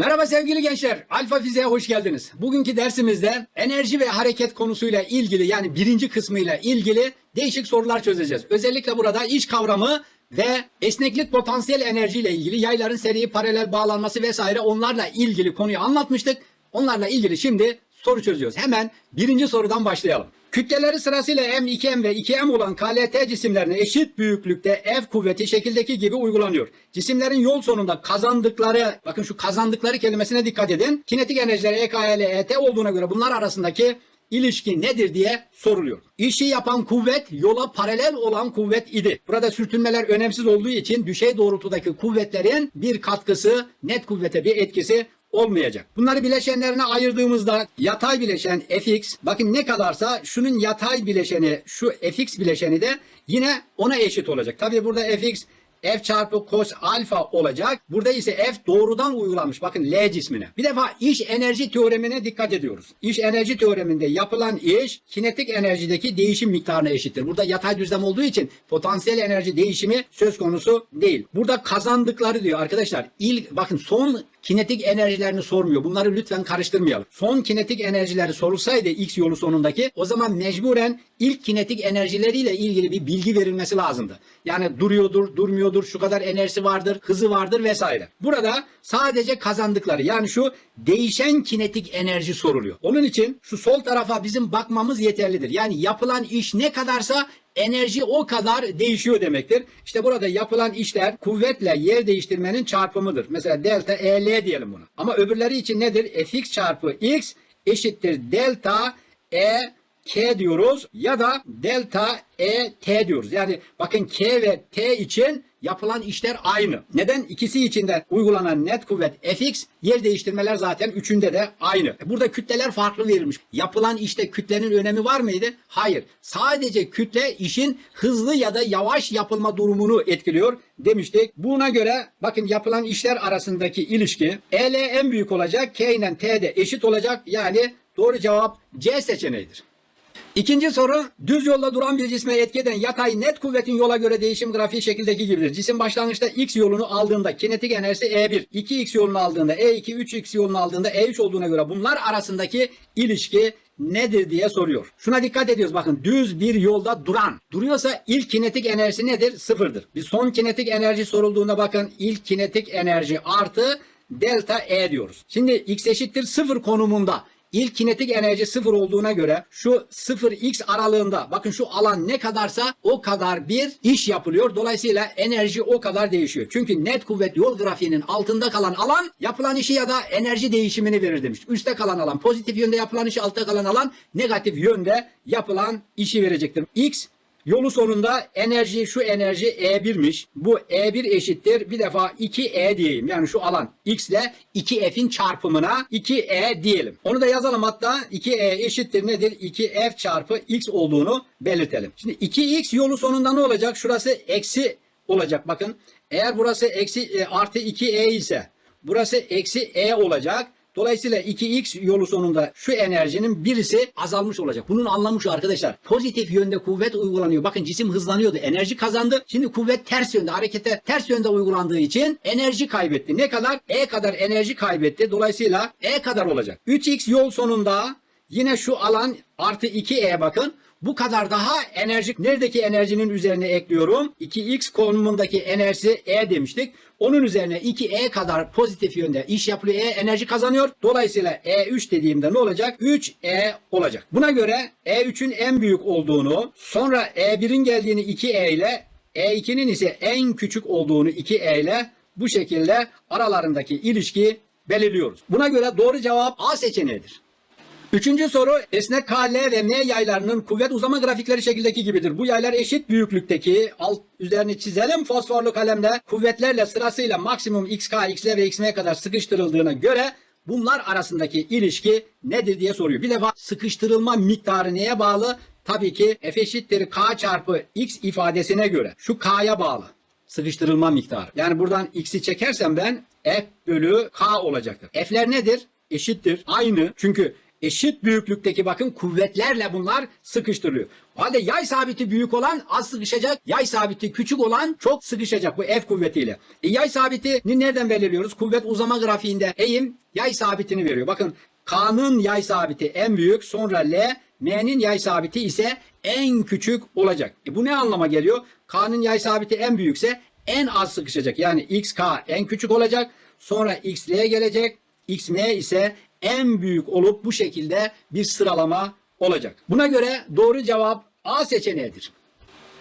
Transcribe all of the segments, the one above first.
Merhaba sevgili gençler. Alfa Fiziğe hoş geldiniz. Bugünkü dersimizde enerji ve hareket konusuyla ilgili yani birinci kısmıyla ilgili değişik sorular çözeceğiz. Özellikle burada iş kavramı ve esneklik potansiyel enerji ile ilgili yayların seri paralel bağlanması vesaire onlarla ilgili konuyu anlatmıştık. Onlarla ilgili şimdi soru çözüyoruz. Hemen birinci sorudan başlayalım. Kütleleri sırasıyla M, 2M ve 2M olan KLT cisimlerine eşit büyüklükte F kuvveti şekildeki gibi uygulanıyor. Cisimlerin yol sonunda kazandıkları, bakın şu kazandıkları kelimesine dikkat edin. Kinetik enerjileri EKL, ET olduğuna göre bunlar arasındaki ilişki nedir diye soruluyor. İşi yapan kuvvet yola paralel olan kuvvet idi. Burada sürtünmeler önemsiz olduğu için düşey doğrultudaki kuvvetlerin bir katkısı net kuvvete bir etkisi olmayacak. Bunları bileşenlerine ayırdığımızda yatay bileşen fx bakın ne kadarsa şunun yatay bileşeni şu fx bileşeni de yine ona eşit olacak. Tabii burada fx F çarpı cos alfa olacak. Burada ise F doğrudan uygulanmış. Bakın L cismine. Bir defa iş enerji teoremine dikkat ediyoruz. İş enerji teoreminde yapılan iş kinetik enerjideki değişim miktarına eşittir. Burada yatay düzlem olduğu için potansiyel enerji değişimi söz konusu değil. Burada kazandıkları diyor arkadaşlar. İlk bakın son kinetik enerjilerini sormuyor. Bunları lütfen karıştırmayalım. Son kinetik enerjileri sorulsaydı X yolu sonundaki o zaman mecburen ilk kinetik enerjileriyle ilgili bir bilgi verilmesi lazımdı. Yani duruyordur, durmuyordur, şu kadar enerjisi vardır, hızı vardır vesaire. Burada sadece kazandıkları yani şu değişen kinetik enerji soruluyor. Onun için şu sol tarafa bizim bakmamız yeterlidir. Yani yapılan iş ne kadarsa enerji o kadar değişiyor demektir. İşte burada yapılan işler kuvvetle yer değiştirmenin çarpımıdır. Mesela delta EL diyelim bunu. Ama öbürleri için nedir? Fx çarpı x eşittir delta E K diyoruz ya da delta E T diyoruz. Yani bakın K ve T için yapılan işler aynı. Neden? İkisi için de uygulanan net kuvvet Fx, yer değiştirmeler zaten üçünde de aynı. Burada kütleler farklı verilmiş. Yapılan işte kütlenin önemi var mıydı? Hayır. Sadece kütle işin hızlı ya da yavaş yapılma durumunu etkiliyor demiştik. Buna göre bakın yapılan işler arasındaki ilişki EL en büyük olacak, K ile T de eşit olacak. Yani doğru cevap C seçeneğidir. İkinci soru düz yolda duran bir cisme etki eden yatay net kuvvetin yola göre değişim grafiği şekildeki gibidir. Cisim başlangıçta x yolunu aldığında kinetik enerjisi E1, 2x yolunu aldığında E2, 3x yolunu aldığında E3 olduğuna göre bunlar arasındaki ilişki nedir diye soruyor. Şuna dikkat ediyoruz bakın düz bir yolda duran. Duruyorsa ilk kinetik enerjisi nedir? Sıfırdır. Bir son kinetik enerji sorulduğunda bakın ilk kinetik enerji artı delta E diyoruz. Şimdi x eşittir sıfır konumunda İlk kinetik enerji sıfır olduğuna göre şu 0x aralığında bakın şu alan ne kadarsa o kadar bir iş yapılıyor. Dolayısıyla enerji o kadar değişiyor. Çünkü net kuvvet yol grafiğinin altında kalan alan yapılan işi ya da enerji değişimini verir demiş. Üste kalan alan pozitif yönde yapılan işi altta kalan alan negatif yönde yapılan işi verecektir. X Yolu sonunda enerji şu enerji E1'miş. Bu E1 eşittir bir defa 2E diyeyim. Yani şu alan X ile 2F'in çarpımına 2E diyelim. Onu da yazalım hatta 2E eşittir nedir? 2F çarpı X olduğunu belirtelim. Şimdi 2X yolu sonunda ne olacak? Şurası eksi olacak bakın. Eğer burası eksi e, artı 2E ise burası eksi E olacak. Dolayısıyla 2x yolu sonunda şu enerjinin birisi azalmış olacak. Bunun anlamı şu arkadaşlar. Pozitif yönde kuvvet uygulanıyor. Bakın cisim hızlanıyordu. Enerji kazandı. Şimdi kuvvet ters yönde harekete ters yönde uygulandığı için enerji kaybetti. Ne kadar? E kadar enerji kaybetti. Dolayısıyla E kadar olacak. 3x yol sonunda yine şu alan artı 2E bakın. Bu kadar daha enerjik. Neredeki enerjinin üzerine ekliyorum? 2x konumundaki enerjisi E demiştik. Onun üzerine 2E kadar pozitif yönde iş yapılıyor. E enerji kazanıyor. Dolayısıyla E3 dediğimde ne olacak? 3E olacak. Buna göre E3'ün en büyük olduğunu, sonra E1'in geldiğini 2E ile, E2'nin ise en küçük olduğunu 2E ile bu şekilde aralarındaki ilişki belirliyoruz. Buna göre doğru cevap A seçeneğidir. Üçüncü soru esnek K, ve M yaylarının kuvvet uzama grafikleri şekildeki gibidir. Bu yaylar eşit büyüklükteki alt üzerini çizelim fosforlu kalemle kuvvetlerle sırasıyla maksimum XK, XL ve XM kadar sıkıştırıldığına göre bunlar arasındaki ilişki nedir diye soruyor. Bir defa sıkıştırılma miktarı neye bağlı? Tabii ki F eşittir K çarpı X ifadesine göre. Şu K'ya bağlı sıkıştırılma miktarı. Yani buradan x'i çekersem ben f bölü k olacaktır. F'ler nedir? Eşittir. Aynı. Çünkü eşit büyüklükteki bakın kuvvetlerle bunlar sıkıştırılıyor. O halde yay sabiti büyük olan az sıkışacak, yay sabiti küçük olan çok sıkışacak bu F kuvvetiyle. E, yay sabitini nereden belirliyoruz? Kuvvet uzama grafiğinde eğim yay sabitini veriyor. Bakın K'nın yay sabiti en büyük, sonra L, M'nin yay sabiti ise en küçük olacak. E bu ne anlama geliyor? K'nın yay sabiti en büyükse en az sıkışacak. Yani XK en küçük olacak. Sonra XL gelecek. XM ise en büyük olup bu şekilde bir sıralama olacak. Buna göre doğru cevap A seçeneğidir.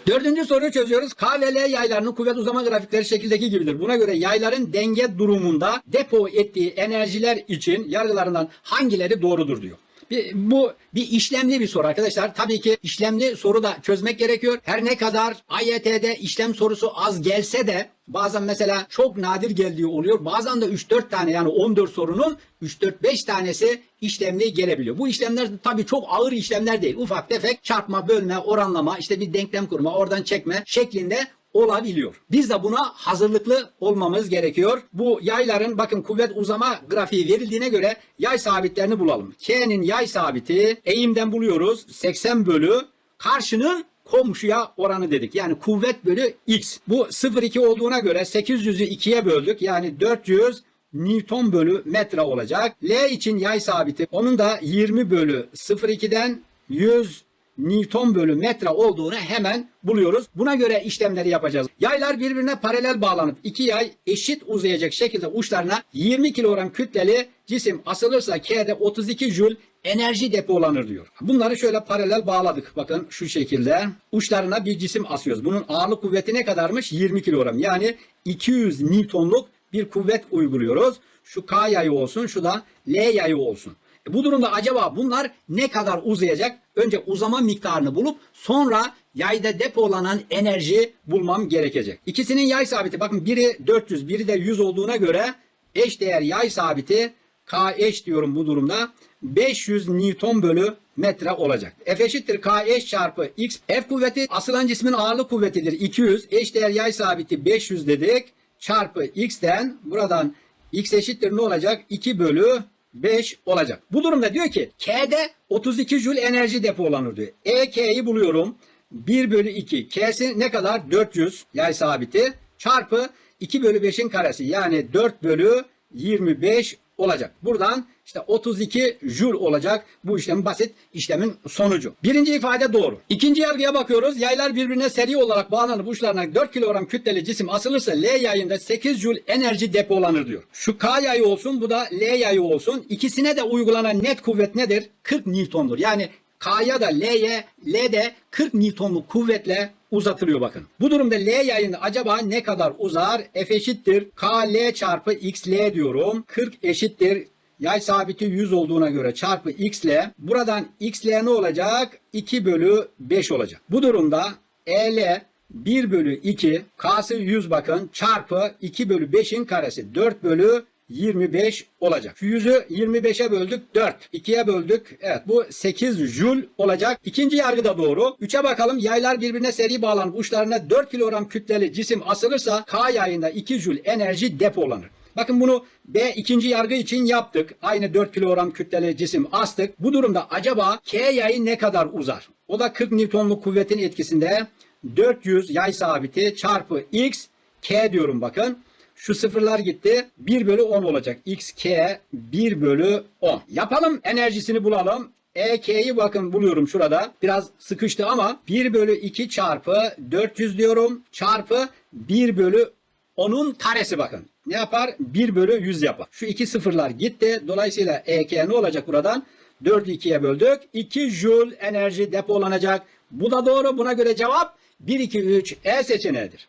Dördüncü soruyu çözüyoruz. K ve L yaylarının kuvvet uzama grafikleri şekildeki gibidir. Buna göre yayların denge durumunda depo ettiği enerjiler için yargılarından hangileri doğrudur diyor. Bir- bu bir işlemli bir soru arkadaşlar. Tabii ki işlemli soru da çözmek gerekiyor. Her ne kadar AYT'de işlem sorusu az gelse de bazen mesela çok nadir geldiği oluyor. Bazen de 3-4 tane yani 14 sorunun 3-4-5 tanesi işlemli gelebiliyor. Bu işlemler tabii çok ağır işlemler değil. Ufak tefek çarpma, bölme, oranlama, işte bir denklem kurma, oradan çekme şeklinde olabiliyor. Biz de buna hazırlıklı olmamız gerekiyor. Bu yayların bakın kuvvet uzama grafiği verildiğine göre yay sabitlerini bulalım. K'nin yay sabiti eğimden buluyoruz. 80 bölü karşının komşuya oranı dedik. Yani kuvvet bölü x. Bu 0,2 olduğuna göre 800'ü 2'ye böldük. Yani 400 Newton bölü metre olacak. L için yay sabiti. Onun da 20 bölü 0,2'den 100 Newton bölü metre olduğunu hemen buluyoruz. Buna göre işlemleri yapacağız. Yaylar birbirine paralel bağlanıp iki yay eşit uzayacak şekilde uçlarına 20 kilogram kütleli cisim asılırsa K'de 32 jül enerji depolanır diyor. Bunları şöyle paralel bağladık. Bakın şu şekilde uçlarına bir cisim asıyoruz. Bunun ağırlık kuvveti ne kadarmış? 20 kilogram. Yani 200 Newton'luk bir kuvvet uyguluyoruz. Şu K yayı olsun, şu da L yayı olsun. E Bu durumda acaba bunlar ne kadar uzayacak? Önce uzama miktarını bulup sonra yayda depolanan enerji bulmam gerekecek. İkisinin yay sabiti bakın biri 400 biri de 100 olduğuna göre eş değer yay sabiti K eş diyorum bu durumda 500 Newton bölü metre olacak. F eşittir K eş çarpı X. F kuvveti asılan cismin ağırlık kuvvetidir. 200 eş değer yay sabiti 500 dedik. Çarpı X'ten buradan X eşittir ne olacak? 2 bölü 5 olacak. Bu durumda diyor ki K'de 32 jül enerji depolanır diyor. E K'yi buluyorum. 1 bölü 2. K'si ne kadar? 400 yay sabiti. Çarpı 2 bölü 5'in karesi. Yani 4 bölü 25 olacak. Buradan işte 32 jül olacak. Bu işlemin basit işlemin sonucu. Birinci ifade doğru. İkinci yargıya bakıyoruz. Yaylar birbirine seri olarak bağlanıp uçlarına 4 kilogram kütleli cisim asılırsa L yayında 8 jül enerji depolanır diyor. Şu K yayı olsun bu da L yayı olsun. İkisine de uygulanan net kuvvet nedir? 40 Newton'dur. Yani K'ya da L'ye, L de 40 Newton'luk kuvvetle uzatılıyor bakın. Bu durumda L yayını acaba ne kadar uzar? F eşittir KL çarpı XL diyorum. 40 eşittir Yay sabiti 100 olduğuna göre çarpı x ile buradan x ile ne olacak? 2 bölü 5 olacak. Bu durumda EL 1 bölü 2 K'sı 100 bakın çarpı 2 bölü 5'in karesi 4 bölü 25 olacak. 100'ü 25'e böldük 4. 2'ye böldük. Evet bu 8 jül olacak. İkinci yargı da doğru. 3'e bakalım. Yaylar birbirine seri bağlanıp uçlarına 4 kilogram kütleli cisim asılırsa K yayında 2 jül enerji depolanır. Bakın bunu B ikinci yargı için yaptık. Aynı 4 kilogram kütleli cisim astık. Bu durumda acaba K yayı ne kadar uzar? O da 40 Newton'luk kuvvetin etkisinde 400 yay sabiti çarpı X K diyorum bakın. Şu sıfırlar gitti. 1 bölü 10 olacak. X K 1 bölü 10. Yapalım enerjisini bulalım. EK'yi bakın buluyorum şurada. Biraz sıkıştı ama 1 bölü 2 çarpı 400 diyorum. Çarpı 1 bölü onun karesi bakın. Ne yapar? 1 bölü 100 yapar. Şu iki sıfırlar gitti. Dolayısıyla EK ne olacak buradan? 4'ü 2'ye böldük. 2 joule enerji depolanacak. Bu da doğru. Buna göre cevap 1, 2, 3 E seçeneğidir.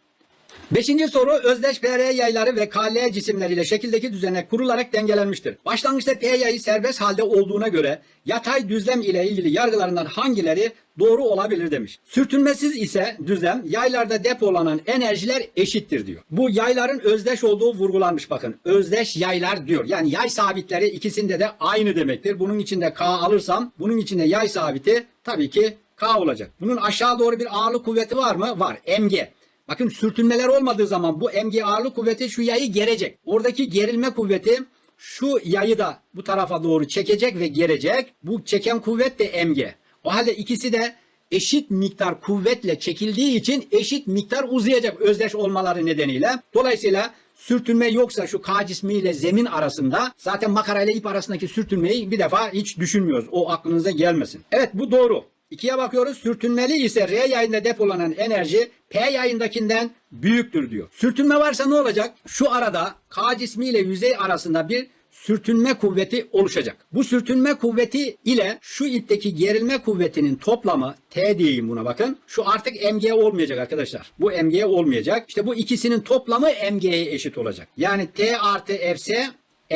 Beşinci soru özdeş PR yayları ve KL cisimleriyle şekildeki düzene kurularak dengelenmiştir. Başlangıçta P yayı serbest halde olduğuna göre yatay düzlem ile ilgili yargılarından hangileri doğru olabilir demiş. Sürtünmesiz ise düzlem yaylarda depolanan enerjiler eşittir diyor. Bu yayların özdeş olduğu vurgulanmış bakın. Özdeş yaylar diyor. Yani yay sabitleri ikisinde de aynı demektir. Bunun içinde K alırsam bunun içinde yay sabiti tabii ki K olacak. Bunun aşağı doğru bir ağırlık kuvveti var mı? Var. MG. Bakın sürtünmeler olmadığı zaman bu mg ağırlık kuvveti şu yayı gerecek. Oradaki gerilme kuvveti şu yayı da bu tarafa doğru çekecek ve gelecek. Bu çeken kuvvet de mg. O halde ikisi de eşit miktar kuvvetle çekildiği için eşit miktar uzayacak özdeş olmaları nedeniyle. Dolayısıyla sürtünme yoksa şu K cismi ile zemin arasında zaten makara ile ip arasındaki sürtünmeyi bir defa hiç düşünmüyoruz. O aklınıza gelmesin. Evet bu doğru. İkiye bakıyoruz. Sürtünmeli ise R yayında depolanan enerji P yayındakinden büyüktür diyor. Sürtünme varsa ne olacak? Şu arada K cismi ile yüzey arasında bir sürtünme kuvveti oluşacak. Bu sürtünme kuvveti ile şu ipteki gerilme kuvvetinin toplamı T diyeyim buna bakın. Şu artık mg olmayacak arkadaşlar. Bu mg olmayacak. İşte bu ikisinin toplamı mg'ye eşit olacak. Yani T artı Fs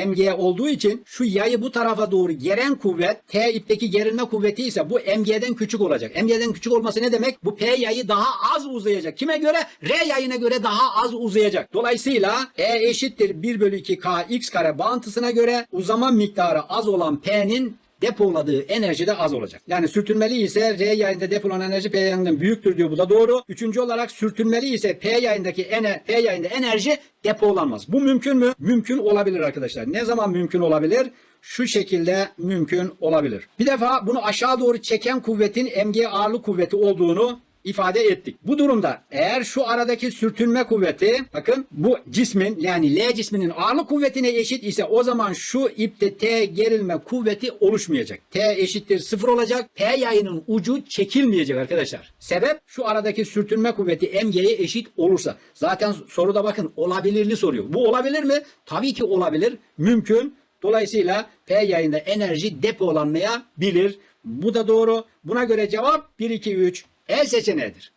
mg olduğu için şu yayı bu tarafa doğru geren kuvvet T ipteki gerilme kuvveti ise bu mg'den küçük olacak. Mg'den küçük olması ne demek? Bu P yayı daha az uzayacak. Kime göre? R yayına göre daha az uzayacak. Dolayısıyla E eşittir 1 bölü 2 K x kare bağıntısına göre uzama miktarı az olan P'nin depoladığı enerji de az olacak. Yani sürtünmeli ise R yayında depolanan enerji P yayından büyüktür diyor. Bu da doğru. Üçüncü olarak sürtünmeli ise P yayındaki ene, P yayında enerji depolanmaz. Bu mümkün mü? Mümkün olabilir arkadaşlar. Ne zaman mümkün olabilir? Şu şekilde mümkün olabilir. Bir defa bunu aşağı doğru çeken kuvvetin mg ağırlık kuvveti olduğunu ifade ettik. Bu durumda eğer şu aradaki sürtünme kuvveti bakın bu cismin yani L cisminin ağırlık kuvvetine eşit ise o zaman şu ipte T gerilme kuvveti oluşmayacak. T eşittir sıfır olacak. P yayının ucu çekilmeyecek arkadaşlar. Sebep şu aradaki sürtünme kuvveti MG'ye eşit olursa. Zaten soruda bakın olabilirli soruyor. Bu olabilir mi? Tabii ki olabilir. Mümkün. Dolayısıyla P yayında enerji depolanmayabilir. Bu da doğru. Buna göre cevap 1, 2, 3 E seçeneğidir.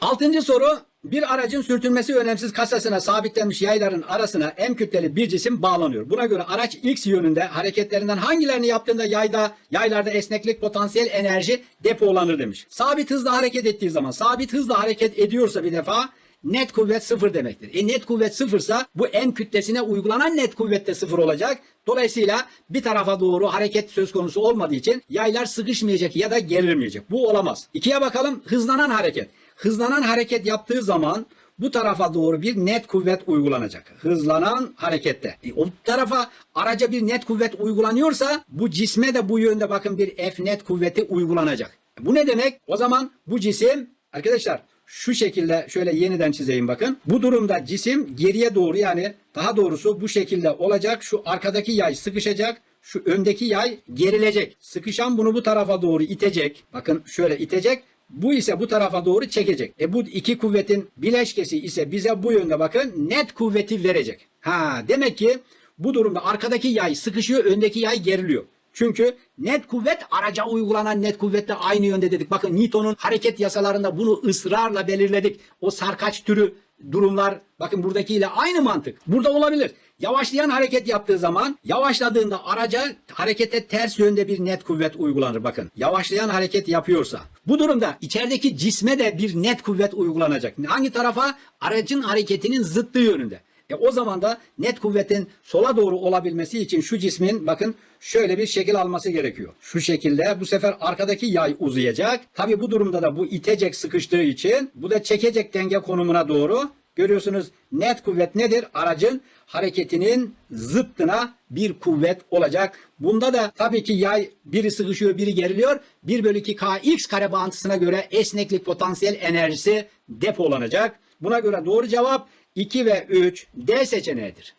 Altıncı soru bir aracın sürtünmesi önemsiz kasasına sabitlenmiş yayların arasına M kütleli bir cisim bağlanıyor. Buna göre araç X yönünde hareketlerinden hangilerini yaptığında yayda yaylarda esneklik potansiyel enerji depolanır demiş. Sabit hızla hareket ettiği zaman sabit hızla hareket ediyorsa bir defa net kuvvet sıfır demektir. E net kuvvet sıfırsa bu M kütlesine uygulanan net kuvvet de sıfır olacak. Dolayısıyla bir tarafa doğru hareket söz konusu olmadığı için yaylar sıkışmayacak ya da gerilmeyecek. Bu olamaz. İkiye bakalım hızlanan hareket. Hızlanan hareket yaptığı zaman bu tarafa doğru bir net kuvvet uygulanacak. Hızlanan harekette. E, o tarafa araca bir net kuvvet uygulanıyorsa bu cisme de bu yönde bakın bir F net kuvveti uygulanacak. Bu ne demek? O zaman bu cisim arkadaşlar şu şekilde şöyle yeniden çizeyim bakın. Bu durumda cisim geriye doğru yani daha doğrusu bu şekilde olacak. Şu arkadaki yay sıkışacak. Şu öndeki yay gerilecek. Sıkışan bunu bu tarafa doğru itecek. Bakın şöyle itecek. Bu ise bu tarafa doğru çekecek. E bu iki kuvvetin bileşkesi ise bize bu yönde bakın net kuvveti verecek. Ha demek ki bu durumda arkadaki yay sıkışıyor, öndeki yay geriliyor. Çünkü net kuvvet araca uygulanan net kuvvetle aynı yönde dedik. Bakın Newton'un hareket yasalarında bunu ısrarla belirledik. O sarkaç türü durumlar bakın buradakiyle aynı mantık. Burada olabilir. Yavaşlayan hareket yaptığı zaman yavaşladığında araca harekete ters yönde bir net kuvvet uygulanır bakın. Yavaşlayan hareket yapıyorsa. Bu durumda içerideki cisme de bir net kuvvet uygulanacak. Hangi tarafa? Aracın hareketinin zıttı yönünde. E o zaman da net kuvvetin sola doğru olabilmesi için şu cismin bakın şöyle bir şekil alması gerekiyor. Şu şekilde bu sefer arkadaki yay uzayacak. Tabi bu durumda da bu itecek sıkıştığı için bu da çekecek denge konumuna doğru. Görüyorsunuz net kuvvet nedir? Aracın hareketinin zıttına bir kuvvet olacak. Bunda da tabii ki yay biri sıkışıyor biri geriliyor. 1 bölü 2 kx kare bağıntısına göre esneklik potansiyel enerjisi depolanacak. Buna göre doğru cevap 2 ve 3 D seçeneğidir.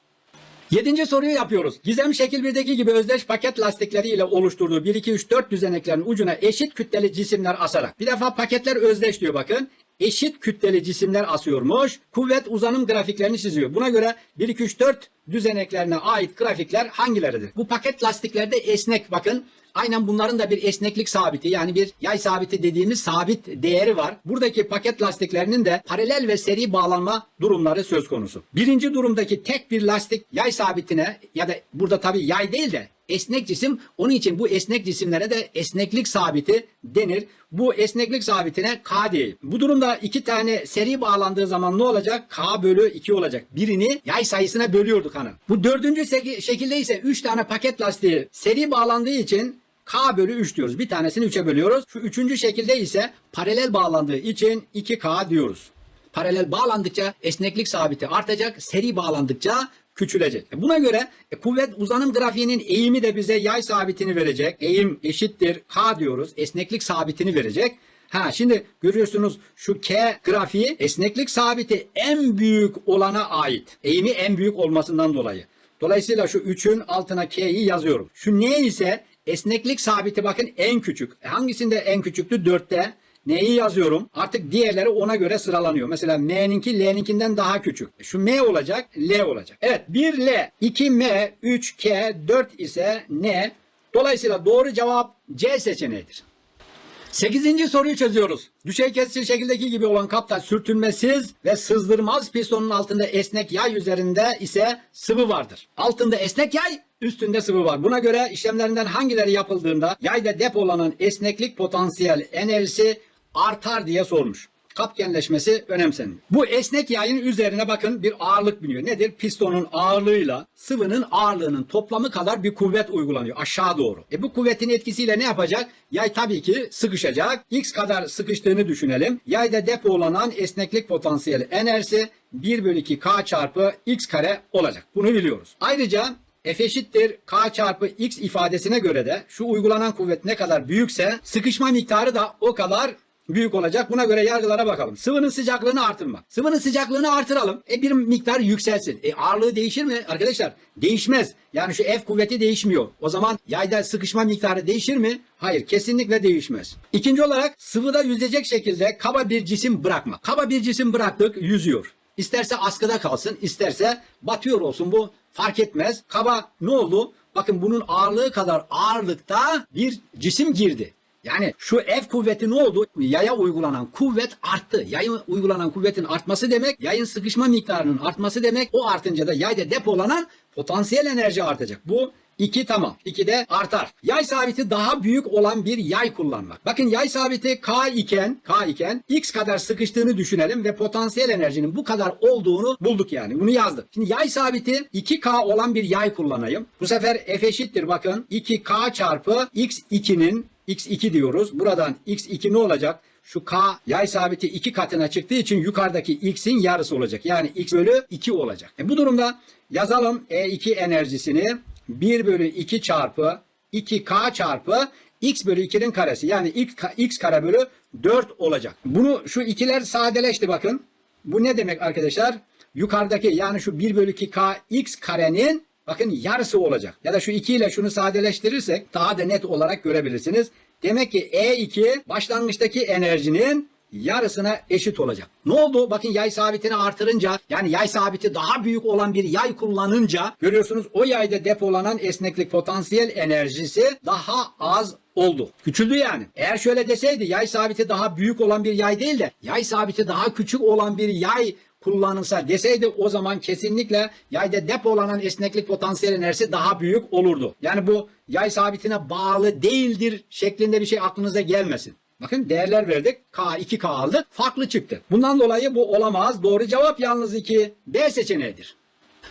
Yedinci soruyu yapıyoruz. Gizem şekil 1'deki gibi özdeş paket lastikleri ile oluşturduğu 1, 2, 3, 4 düzeneklerin ucuna eşit kütleli cisimler asarak. Bir defa paketler özdeş diyor bakın. Eşit kütleli cisimler asıyormuş. Kuvvet uzanım grafiklerini çiziyor. Buna göre 1, 2, 3, 4 düzeneklerine ait grafikler hangileridir? Bu paket lastiklerde esnek bakın. Aynen bunların da bir esneklik sabiti yani bir yay sabiti dediğimiz sabit değeri var. Buradaki paket lastiklerinin de paralel ve seri bağlanma durumları söz konusu. Birinci durumdaki tek bir lastik yay sabitine ya da burada tabii yay değil de esnek cisim onun için bu esnek cisimlere de esneklik sabiti denir. Bu esneklik sabitine K diyelim. Bu durumda iki tane seri bağlandığı zaman ne olacak? K bölü 2 olacak. Birini yay sayısına bölüyorduk hanım. Bu dördüncü şekilde ise 3 tane paket lastiği seri bağlandığı için K bölü 3 diyoruz. Bir tanesini 3'e bölüyoruz. Şu üçüncü şekilde ise paralel bağlandığı için 2K diyoruz. Paralel bağlandıkça esneklik sabiti artacak. Seri bağlandıkça küçülecek. E Buna göre e, kuvvet uzanım grafiğinin eğimi de bize yay sabitini verecek. Eğim eşittir K diyoruz. Esneklik sabitini verecek. Ha şimdi görüyorsunuz şu K grafiği esneklik sabiti en büyük olana ait. Eğimi en büyük olmasından dolayı. Dolayısıyla şu 3'ün altına K'yi yazıyorum. Şu N ise esneklik sabiti bakın en küçük. E hangisinde en küçüktü? 4'te. N'yi yazıyorum. Artık diğerleri ona göre sıralanıyor. Mesela M'ninki L'ninkinden daha küçük. E Şu M olacak, L olacak. Evet 1L, 2M, 3K, 4 ise N. Dolayısıyla doğru cevap C seçeneğidir. Sekizinci soruyu çözüyoruz. Düşey kesişir şekildeki gibi olan kapta sürtünmesiz ve sızdırmaz pistonun altında esnek yay üzerinde ise sıvı vardır. Altında esnek yay, üstünde sıvı var. Buna göre işlemlerinden hangileri yapıldığında yayda depolanan esneklik potansiyel enerjisi artar diye sormuş. Kap genleşmesi önemsenmiyor. Bu esnek yayın üzerine bakın bir ağırlık biniyor. Nedir? Pistonun ağırlığıyla sıvının ağırlığının toplamı kadar bir kuvvet uygulanıyor aşağı doğru. E bu kuvvetin etkisiyle ne yapacak? Yay tabii ki sıkışacak. X kadar sıkıştığını düşünelim. Yayda depolanan esneklik potansiyeli enerjisi 1 bölü 2 K çarpı X kare olacak. Bunu biliyoruz. Ayrıca F eşittir K çarpı X ifadesine göre de şu uygulanan kuvvet ne kadar büyükse sıkışma miktarı da o kadar büyük olacak. Buna göre yargılara bakalım. Sıvının sıcaklığını artırmak. Sıvının sıcaklığını artıralım. E bir miktar yükselsin. E ağırlığı değişir mi arkadaşlar? Değişmez. Yani şu F kuvveti değişmiyor. O zaman yayda sıkışma miktarı değişir mi? Hayır kesinlikle değişmez. İkinci olarak sıvıda yüzecek şekilde kaba bir cisim bırakmak. Kaba bir cisim bıraktık yüzüyor. İsterse askıda kalsın, isterse batıyor olsun bu fark etmez. Kaba ne oldu? Bakın bunun ağırlığı kadar ağırlıkta bir cisim girdi. Yani şu F kuvveti ne oldu? Yaya uygulanan kuvvet arttı. Yaya uygulanan kuvvetin artması demek yayın sıkışma miktarının artması demek. O artınca da yayda depolanan potansiyel enerji artacak. Bu 2 tamam. 2 de artar. Yay sabiti daha büyük olan bir yay kullanmak. Bakın yay sabiti K iken, K iken X kadar sıkıştığını düşünelim ve potansiyel enerjinin bu kadar olduğunu bulduk yani. Bunu yazdık. Şimdi yay sabiti 2K olan bir yay kullanayım. Bu sefer F eşittir bakın 2K çarpı X2'nin x2 diyoruz. Buradan x2 ne olacak? Şu k yay sabiti 2 katına çıktığı için yukarıdaki x'in yarısı olacak. Yani x bölü 2 olacak. E bu durumda yazalım E2 enerjisini 1 bölü 2 çarpı 2k çarpı x bölü 2'nin karesi. Yani x, x kare bölü 4 olacak. Bunu şu ikiler sadeleşti bakın. Bu ne demek arkadaşlar? Yukarıdaki yani şu 1 bölü 2k x karenin Bakın yarısı olacak. Ya da şu 2 ile şunu sadeleştirirsek daha da net olarak görebilirsiniz. Demek ki E2 başlangıçtaki enerjinin yarısına eşit olacak. Ne oldu? Bakın yay sabitini artırınca yani yay sabiti daha büyük olan bir yay kullanınca görüyorsunuz o yayda depolanan esneklik potansiyel enerjisi daha az oldu. Küçüldü yani. Eğer şöyle deseydi yay sabiti daha büyük olan bir yay değil de yay sabiti daha küçük olan bir yay kullanılsa deseydi o zaman kesinlikle yayda depolanan esneklik potansiyel enerjisi daha büyük olurdu. Yani bu yay sabitine bağlı değildir şeklinde bir şey aklınıza gelmesin. Bakın değerler verdik. K 2K aldık. Farklı çıktı. Bundan dolayı bu olamaz. Doğru cevap yalnız 2. B seçeneğidir.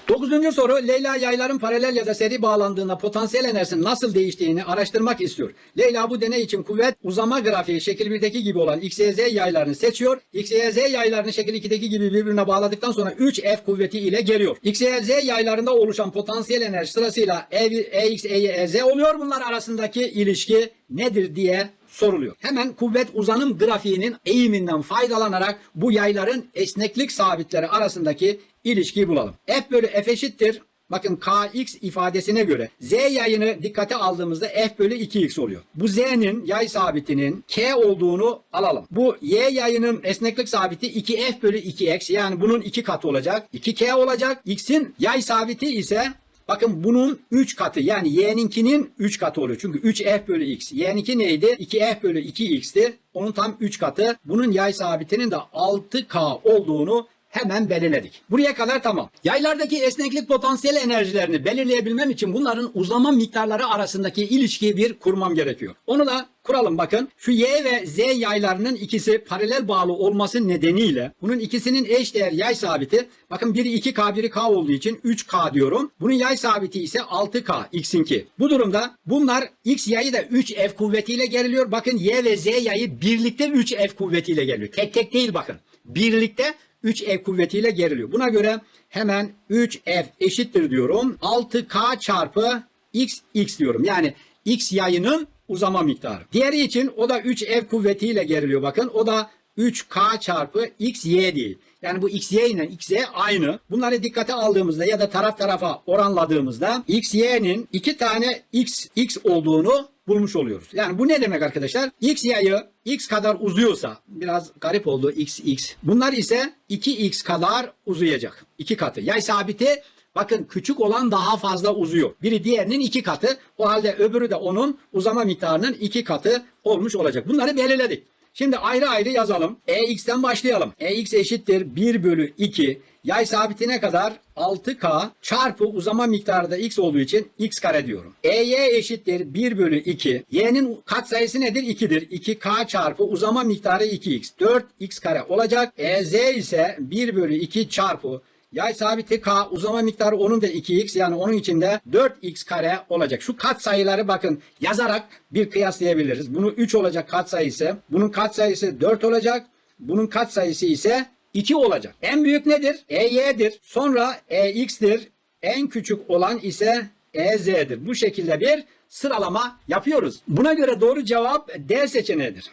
Dokuzuncu soru Leyla yayların paralel ya da seri bağlandığında potansiyel enerjinin nasıl değiştiğini araştırmak istiyor. Leyla bu deney için kuvvet uzama grafiği şekil 1'deki gibi olan X, Y, Z yaylarını seçiyor. X, Y, Z yaylarını şekil 2'deki gibi birbirine bağladıktan sonra 3F kuvveti ile geliyor. X, Y, Z yaylarında oluşan potansiyel enerji sırasıyla E, EX, EY, EZ oluyor. Bunlar arasındaki ilişki nedir diye soruluyor. Hemen kuvvet uzanım grafiğinin eğiminden faydalanarak bu yayların esneklik sabitleri arasındaki ilişkiyi bulalım. F bölü F eşittir. Bakın Kx ifadesine göre Z yayını dikkate aldığımızda F bölü 2x oluyor. Bu Z'nin yay sabitinin K olduğunu alalım. Bu Y yayının esneklik sabiti 2F bölü 2x yani bunun 2 katı olacak. 2K olacak. X'in yay sabiti ise Bakın bunun 3 katı yani y'ninkinin 3 katı oluyor. Çünkü 3f bölü x. y'ninki neydi? 2f bölü 2x'ti. Onun tam 3 katı. Bunun yay sabitinin de 6k olduğunu hemen belirledik. Buraya kadar tamam. Yaylardaki esneklik potansiyel enerjilerini belirleyebilmem için bunların uzama miktarları arasındaki ilişkiyi bir kurmam gerekiyor. Onu da kuralım bakın. Şu Y ve Z yaylarının ikisi paralel bağlı olması nedeniyle bunun ikisinin eş değer yay sabiti bakın biri 2K biri K olduğu için 3K diyorum. Bunun yay sabiti ise 6K X'inki. Bu durumda bunlar X yayı da 3F kuvvetiyle geriliyor. Bakın Y ve Z yayı birlikte 3F kuvvetiyle geliyor. Tek tek değil bakın birlikte 3F kuvvetiyle geriliyor. Buna göre hemen 3F eşittir diyorum. 6K çarpı X X diyorum. Yani X yayının uzama miktarı. Diğeri için o da 3F kuvvetiyle geriliyor bakın. O da 3K çarpı XY değil. Yani bu XY ile XY aynı. Bunları dikkate aldığımızda ya da taraf tarafa oranladığımızda XY'nin iki tane X, X olduğunu bulmuş oluyoruz. Yani bu ne demek arkadaşlar? X yayı X kadar uzuyorsa biraz garip oldu X X. Bunlar ise 2X kadar uzayacak. iki katı. Yay sabiti Bakın küçük olan daha fazla uzuyor. Biri diğerinin iki katı. O halde öbürü de onun uzama miktarının iki katı olmuş olacak. Bunları belirledik. Şimdi ayrı ayrı yazalım. EX'ten başlayalım. EX eşittir 1 bölü 2. Yay sabitine kadar 6K çarpı uzama miktarı da X olduğu için X kare diyorum. EY eşittir 1 bölü 2. Y'nin katsayısı nedir? 2'dir. 2K çarpı uzama miktarı 2X. 4X kare olacak. EZ ise 1 bölü 2 çarpı Yay sabiti K uzama miktarı onun da 2x yani onun içinde 4x kare olacak. Şu kat sayıları bakın yazarak bir kıyaslayabiliriz. Bunu 3 olacak kat sayısı. Bunun kat sayısı 4 olacak. Bunun kat sayısı ise 2 olacak. En büyük nedir? EY'dir. Sonra EX'tir. En küçük olan ise EZ'dir. Bu şekilde bir sıralama yapıyoruz. Buna göre doğru cevap D seçeneğidir.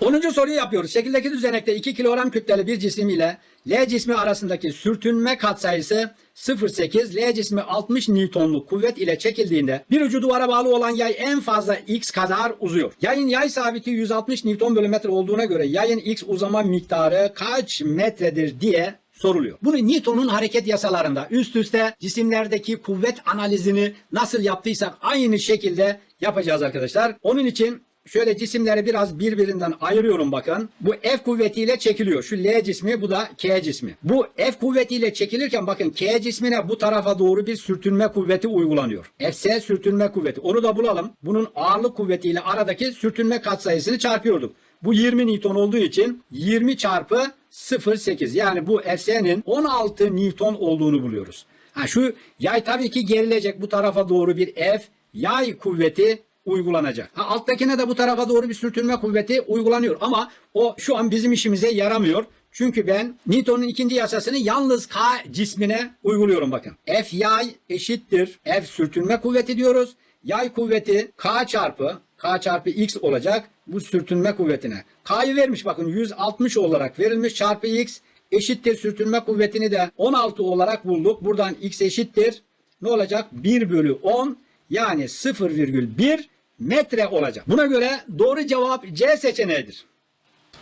10. soruyu yapıyoruz. Şekildeki düzenekte 2 kilogram kütleli bir cisim ile L cismi arasındaki sürtünme katsayısı 0.8, L cismi 60 Newton'luk kuvvet ile çekildiğinde bir ucu duvara bağlı olan yay en fazla x kadar uzuyor. Yayın yay sabiti 160 Newton bölü metre olduğuna göre yayın x uzama miktarı kaç metredir diye soruluyor. Bunu Newton'un hareket yasalarında üst üste cisimlerdeki kuvvet analizini nasıl yaptıysak aynı şekilde yapacağız arkadaşlar. Onun için Şöyle cisimleri biraz birbirinden ayırıyorum bakın. Bu F kuvvetiyle çekiliyor. Şu L cismi bu da K cismi. Bu F kuvvetiyle çekilirken bakın K cismine bu tarafa doğru bir sürtünme kuvveti uygulanıyor. Fs sürtünme kuvveti. Onu da bulalım. Bunun ağırlık kuvvetiyle aradaki sürtünme katsayısını çarpıyorduk. Bu 20 Newton olduğu için 20 çarpı 0.8 yani bu Fs'nin 16 Newton olduğunu buluyoruz. Ha şu yay tabii ki gerilecek bu tarafa doğru bir F yay kuvveti uygulanacak. Ha, alttakine de bu tarafa doğru bir sürtünme kuvveti uygulanıyor ama o şu an bizim işimize yaramıyor. Çünkü ben Newton'un ikinci yasasını yalnız K cismine uyguluyorum bakın. F yay eşittir F sürtünme kuvveti diyoruz. Yay kuvveti K çarpı K çarpı X olacak bu sürtünme kuvvetine. K'yı vermiş bakın 160 olarak verilmiş çarpı X eşittir sürtünme kuvvetini de 16 olarak bulduk. Buradan X eşittir ne olacak? 1 bölü 10 yani 0,1 metre olacak. Buna göre doğru cevap C seçeneğidir.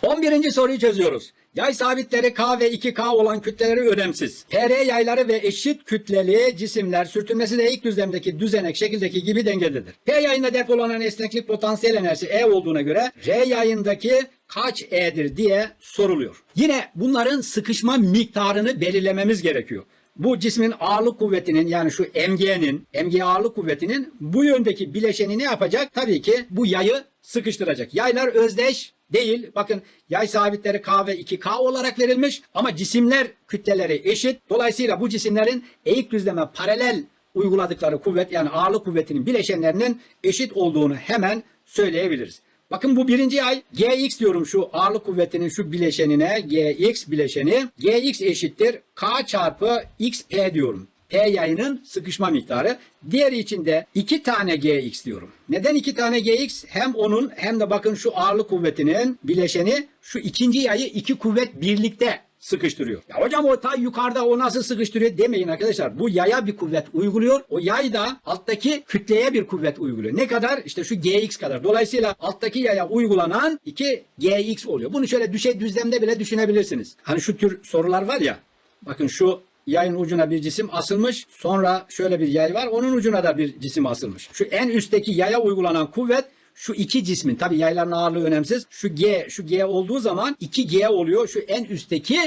11. soruyu çözüyoruz. Yay sabitleri K ve 2K olan kütleleri önemsiz. TR yayları ve eşit kütleli cisimler sürtünmesi de ilk düzlemdeki düzenek şekildeki gibi dengededir. P yayında depolanan esneklik potansiyel enerjisi E olduğuna göre R yayındaki kaç E'dir diye soruluyor. Yine bunların sıkışma miktarını belirlememiz gerekiyor bu cismin ağırlık kuvvetinin yani şu MG'nin, MG ağırlık kuvvetinin bu yöndeki bileşeni ne yapacak? Tabii ki bu yayı sıkıştıracak. Yaylar özdeş değil. Bakın yay sabitleri K ve 2K olarak verilmiş ama cisimler kütleleri eşit. Dolayısıyla bu cisimlerin eğik düzleme paralel uyguladıkları kuvvet yani ağırlık kuvvetinin bileşenlerinin eşit olduğunu hemen söyleyebiliriz. Bakın bu birinci ay Gx diyorum şu ağırlık kuvvetinin şu bileşenine Gx bileşeni. Gx eşittir K çarpı XP diyorum. P yayının sıkışma miktarı. Diğer içinde iki tane Gx diyorum. Neden iki tane Gx? Hem onun hem de bakın şu ağırlık kuvvetinin bileşeni şu ikinci yayı iki kuvvet birlikte sıkıştırıyor. Ya hocam o ta yukarıda o nasıl sıkıştırıyor demeyin arkadaşlar. Bu yaya bir kuvvet uyguluyor. O yay da alttaki kütleye bir kuvvet uyguluyor. Ne kadar? İşte şu gx kadar. Dolayısıyla alttaki yaya uygulanan 2 gx oluyor. Bunu şöyle düşey düzlemde bile düşünebilirsiniz. Hani şu tür sorular var ya. Bakın şu yayın ucuna bir cisim asılmış. Sonra şöyle bir yay var. Onun ucuna da bir cisim asılmış. Şu en üstteki yaya uygulanan kuvvet şu iki cismin tabi yayların ağırlığı önemsiz. Şu G, şu G olduğu zaman 2G oluyor. Şu en üstteki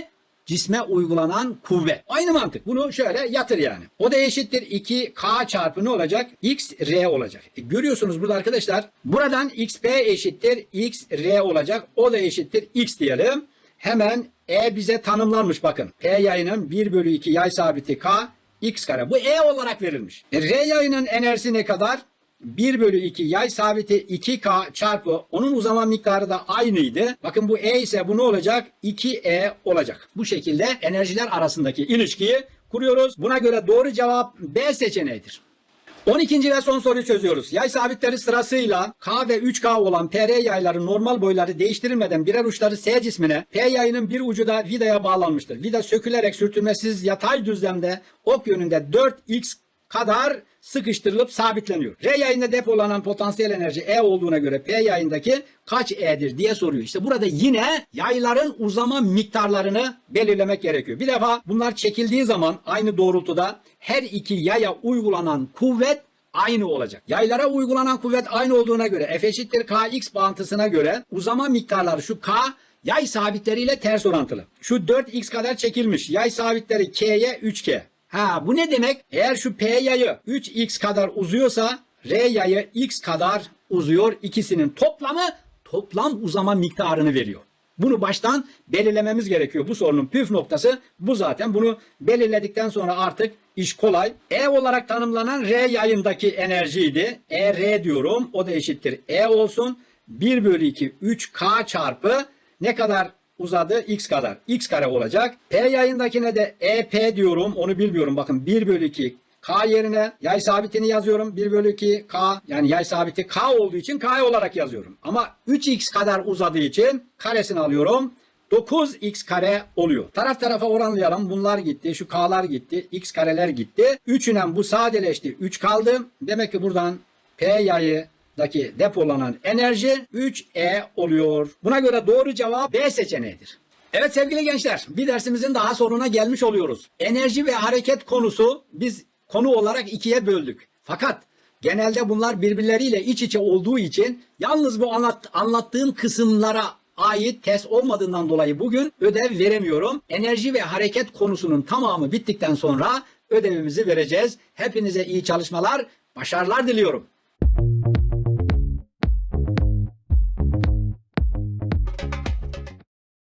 cisme uygulanan kuvvet. Aynı mantık. Bunu şöyle yatır yani. O da eşittir 2K çarpı ne olacak? X R olacak. E görüyorsunuz burada arkadaşlar. Buradan XP eşittir X R olacak. O da eşittir X diyelim. Hemen E bize tanımlanmış bakın. E yayının 1 bölü 2 yay sabiti K X kare. Bu E olarak verilmiş. E, R yayının enerjisi ne kadar? 1 bölü 2 yay sabiti 2K çarpı onun uzama miktarı da aynıydı. Bakın bu E ise bu ne olacak? 2E olacak. Bu şekilde enerjiler arasındaki ilişkiyi kuruyoruz. Buna göre doğru cevap B seçeneğidir. 12. ve son soruyu çözüyoruz. Yay sabitleri sırasıyla K ve 3K olan PR yayların normal boyları değiştirilmeden birer uçları S cismine, P yayının bir ucu da vidaya bağlanmıştır. Vida sökülerek sürtünmesiz yatay düzlemde ok yönünde 4x kadar sıkıştırılıp sabitleniyor. R yayında depolanan potansiyel enerji E olduğuna göre P yayındaki kaç E'dir diye soruyor. İşte burada yine yayların uzama miktarlarını belirlemek gerekiyor. Bir defa bunlar çekildiği zaman aynı doğrultuda her iki yaya uygulanan kuvvet aynı olacak. Yaylara uygulanan kuvvet aynı olduğuna göre F eşittir Kx bağıntısına göre uzama miktarları şu K yay sabitleriyle ters orantılı. Şu 4x kadar çekilmiş. Yay sabitleri K'ye 3K. Ha bu ne demek? Eğer şu P yayı 3x kadar uzuyorsa R yayı x kadar uzuyor. İkisinin toplamı toplam uzama miktarını veriyor. Bunu baştan belirlememiz gerekiyor. Bu sorunun püf noktası bu zaten. Bunu belirledikten sonra artık iş kolay. E olarak tanımlanan R yayındaki enerjiydi. ER diyorum. O da eşittir. E olsun. 1 bölü 2 3K çarpı ne kadar uzadı? X kadar. X kare olacak. P yayındakine de EP diyorum. Onu bilmiyorum. Bakın 1 bölü 2 K yerine yay sabitini yazıyorum. 1 bölü 2 K yani yay sabiti K olduğu için K olarak yazıyorum. Ama 3X kadar uzadığı için karesini alıyorum. 9x kare oluyor. Taraf tarafa oranlayalım. Bunlar gitti. Şu k'lar gitti. x kareler gitti. 3'ünen bu sadeleşti. 3 kaldı. Demek ki buradan P yayıdaki depolanan enerji 3E oluyor. Buna göre doğru cevap B seçeneğidir. Evet sevgili gençler bir dersimizin daha sonuna gelmiş oluyoruz. Enerji ve hareket konusu biz konu olarak ikiye böldük. Fakat genelde bunlar birbirleriyle iç içe olduğu için yalnız bu anlat, anlattığım kısımlara ait test olmadığından dolayı bugün ödev veremiyorum. Enerji ve hareket konusunun tamamı bittikten sonra ödevimizi vereceğiz. Hepinize iyi çalışmalar, başarılar diliyorum.